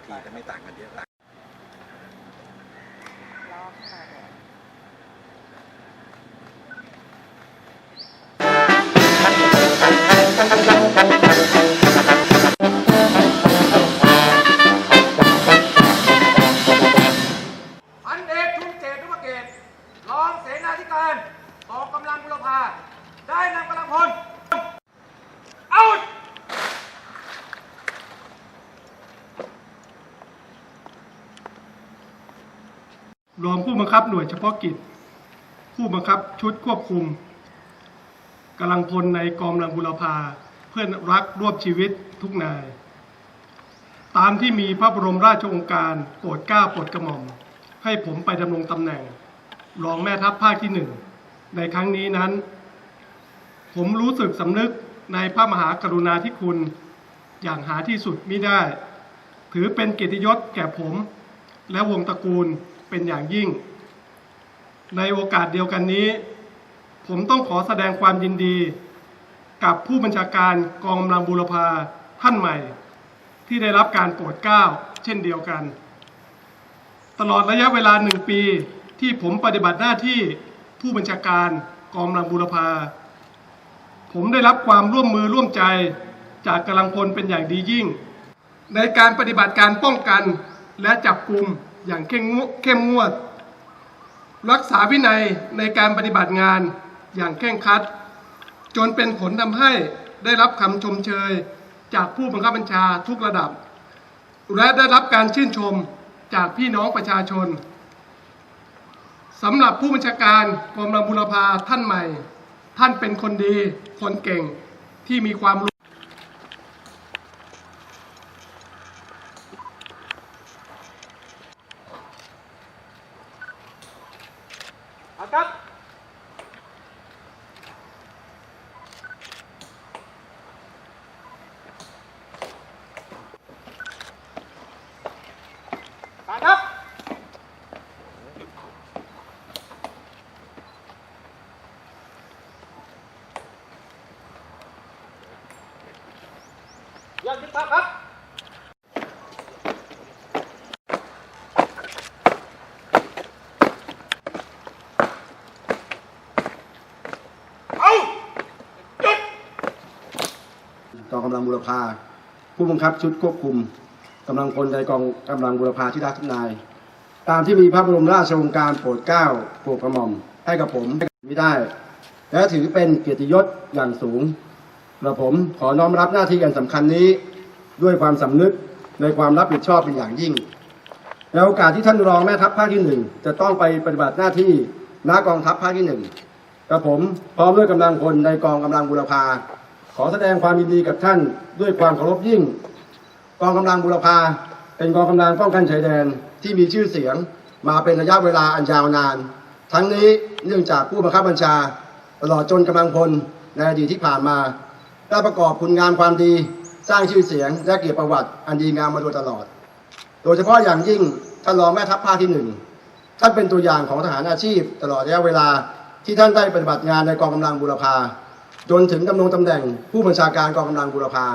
างทีจะไม่ต่างกันเยอะรอบค่ะพันเอกทุนเกตนุปเกตรองเสนาธิการกองกำลังบุรพาได้นำกำลังพล เอา รองผู้บังคับหน่วยเฉพาะกิจ ผู้บังคับชุดควบคุมกำลังพลในกองกำลังบุรพาเพื่อนรักร่วมชีวิตทุกนาย ตามที่มีพระบรมราชโองการโปรดเกล้าโปรดกระหม่อม ให้ผมไปดำรงตำแหน่ง รองแม่ทัพภาคที่หนึ่งในครั้งนี้นั้น ผมรู้สึกสำนึกในพระมหากรุณาธิคุณอย่างหาที่สุดมิได้ ถือเป็นเกียรติยศแก่ผมและวงตระกูล เป็นอย่างยิ่ง ในโอกาสเดียวกันนี้ ผมต้องขอแสดงความยินดี กับผู้บัญชาการกองกำลังบูรพาท่านใหม่ ที่ได้รับการโปรดเกล้าเช่นเดียวกัน ตลอดระยะเวลาหนึ่งปีที่ผมปฏิบัติหน้าที่ผู้บัญชาการกองกำลังบูรพาผมได้รับความร่วมมือร่วมใจจากกำลังพลเป็นอย่างดียิ่ง ในการปฏิบัติการป้องกันและจับกลุ่ม อย่างเข้มงวเข้มงวด รักษาวินัยในการปฏิบัติงานอย่างเคร่งครัด จนเป็นผลทำให้ได้รับคำชมเชย จากผู้บังคับบัญชาทุกระดับ และได้รับการชื่นชมจากพี่น้องประชาชนสำหรับผู้บัญชาการกองกำบุรพาท่านใหม่ ท่านเป็นคนดีคนเก่งที่มีความรู้ เอาครับไปครับยังยึดภาพครับ เอาหยุด ก องกำลังบุรพาผู้บังคับชุดควบคุมกำลังพลในกองกำลังบุรพาที่รักทุกนาย ตามที่มีพระบรมราชโองการโปรดเกล้าโปรดกระหม่อมให้กับผมไม่ได้ และถือเป็นเกียรติยศอย่างสูงกระผมขอน้อมรับหน้าที่อันสำคัญนี้ด้วยความสำนึกในความรับผิดชอบเป็นอย่างยิ่งในโอกาสที่ท่านรองแม่ทัพภาคที่หนึ่งจะต้องไปปฏิบัติหน้าที่ณกองทัพภาคที่หนึ่งกระผมพร้อมด้วยกำลังพลในกองกำลังบุรพา อแสดงความยินดีกับท่านด้วยความเคารพยิ่ง กองกำลังบุรพาเป็นกองกำลังป้องกันชายแดนที่มีชื่อเสียงมาเป็นระยะเวลาอันยาวนาน ทั้งนี้เนื่องจากผู้บังคับบัญชา ตลอดจนกำลังพลในอดีตที่ผ่านมา ได้ประกอบคุณงามความดีสร้างชื่อเสียงและเกียรติประวัติอันดีงามมาโดยตลอด โดยเฉพาะอย่างยิ่งท่านรองแม่ทัพภาคที่หนึ่งท่านเป็นตัวอย่างของทหารอาชีพ ตลอดระยะเวลาที่ท่านได้ปฏิบัติงานในกองกำลังบุรพา จนถึงดำรงตำแหน่งผู้บัญชาการกองกำลังบุรพา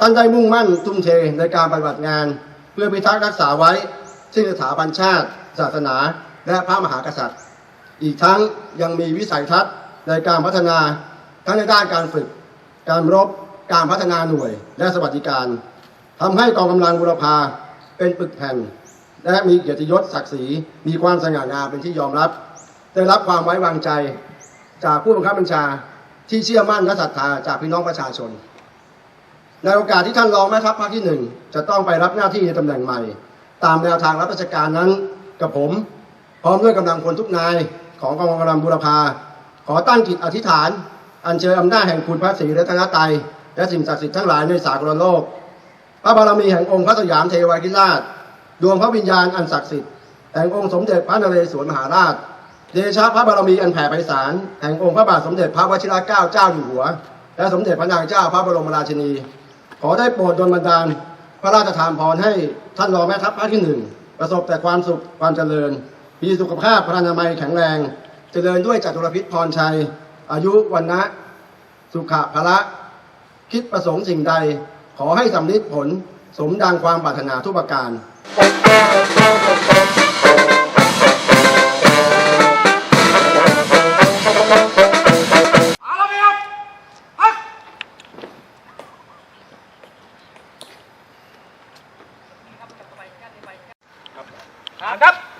ท่านได้มุ่งมั่นทุ่มเทในการปฏิบัติงาน เพื่อพิทักษ์รักษาไว้ ซึ่งสถาบันชาติ ศาสนา และพระมหากษัตริย์ อีกทั้งยังมีวิสัยทัศน์ในการพัฒนาทั้งในด้านการฝึก การรบการพัฒนาหน่วย และสวัสดิการทำให้กองกำลังบุรพาเป็นปึกแผ่น และมีเกียรติยศศักดิ์ศรีมีความสง่างามเป็นที่ยอมรับ ได้รับความไว้วางใจ จากผู้บังคับบัญชา ที่เชื่อมั่นและศรัทธาจากพี่น้องประชาชน ในโอกาสที่ท่านรองแม่ทัพภาคที่หนึ่งจะต้องไปรับหน้าที่ในตำแหน่งใหม่ ตามแนวทางรับราชการนั้นกับผม พร้อมด้วยกำลังพลทุกนายของกองกำลังบุรพาขอตั้งจิตอธิษฐาน อัญเชิญอำนาจแห่งคุณพระศรีรัตนตรัยและสิ่งศักดิ์สิทธิ์ทั้งหลายในสากลโลก พระบารมีแห่งองค์พระสยามเทวาธิราช ดวงพระวิญญาณอันศักดิ์สิทธิ์แห่งองค์สมเด็จพระนเรศวรมหาราช เดชะพระบารมีอันแผ่ไพศาลแห่งองค์พระบาทสมเด็จพระวชิรเกล้าเจ้าอยู่หัว และสมเด็จพระนางเจ้าพระบรมราชินี ขอได้โปรดดลบันดาล พระราชทานพรให้ท่านรองแม่ทัพภาคที่หนึ่งประสบแต่ความสุขความเจริญ มีสุขภาพพลานามัยแข็งแรง เจริญด้วยจัตุรพิษพรชัย อายุวันนะสุขะพละ คิดประสงค์สิ่งใด ขอให้สำลิดผลสมดังความปรารถนาทุกประการ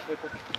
ครับครับ